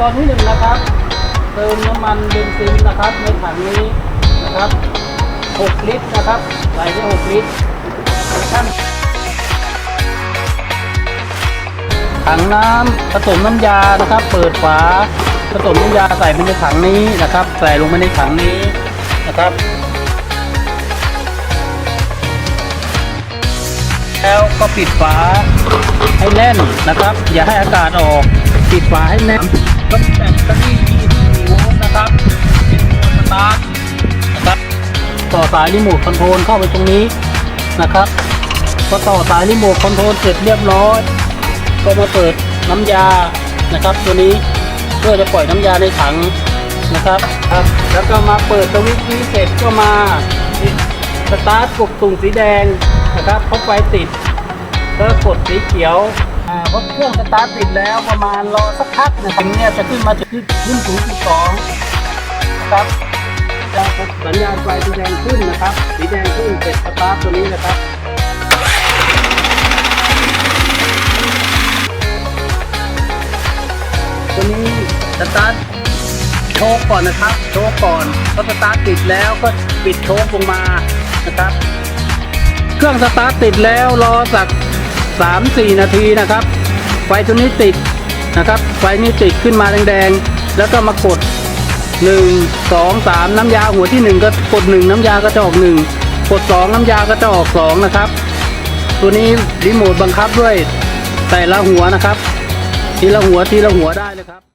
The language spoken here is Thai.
ตอนที่หนึ่งนะครับ เติมน้ำมันเบนซินนะครับในถังนี้นะครับ 6 ลิตรนะครับ ใส่ได้6ลิตรขั้นถังน้ำผสมน้ำยานะครับ เปิดฝาผสมน้ำยาใส่ไปในถังนี้นะครับ ใส่ลงไปในถังนี้นะครับ แล้วก็ปิดฝาให้แน่นนะครับ อย่าให้อากาศออก ปิดฝาให้แน่น ก็แบตเตอรี่24โวลต์นะครับเป็นตัวสตาร์ทนะครับต่อสายรีโมทคอนโทรลเข้าไปตรงนี้นะครับพอต่อสายรีโมทคอนโทรลเสร็จเรียบร้อยก็มาเปิดน้ำยานะครับ ตัวนี้เพื่อจะปล่อยน้ำยาในถังนะครับครับ แล้วก็มาเปิดสวิตช์นี้เสร็จก็มาสตาร์ทกดตุ่มสีแดงนะครับพอไฟติดก็กดสีเขียว อ่าพอเครื่องสตาร์ทติดแล้วประมาณรอสักพักนะครับเนี่ยจะขึ้นมาจะขึ้นขึ้นถึงจุดสองนะครับจะสัญญาณไฟสีแดงขึ้นนะครับ สีแดงขึ้นเสร็จสตาร์ทตัวนี้นะครับตัวนี้สตาร์ทโชว์ก่อนนะครับ โชว์ก่อนพอสตาร์ทติดแล้วก็ปิดโชว์ลงมานะครับ เครื่องสตาร์ทติดแล้วรอสัก 3-4 นาทีนะครับ ไฟตัวนี้ติดนะครับ ไฟนี้ติดขึ้นมาแดงๆ แล้วก็มากด 1 2 3 น้ำยาหัวที่ 1 ก็กด 1 น้ำยาก็จะออก 1 กด 2 น้ำยาก็จะออก 2 นะครับ ตัวนี้รีโมทบังคับด้วยแต่ละหัวนะครับ ทีละหัวทีละหัวได้เลยครับ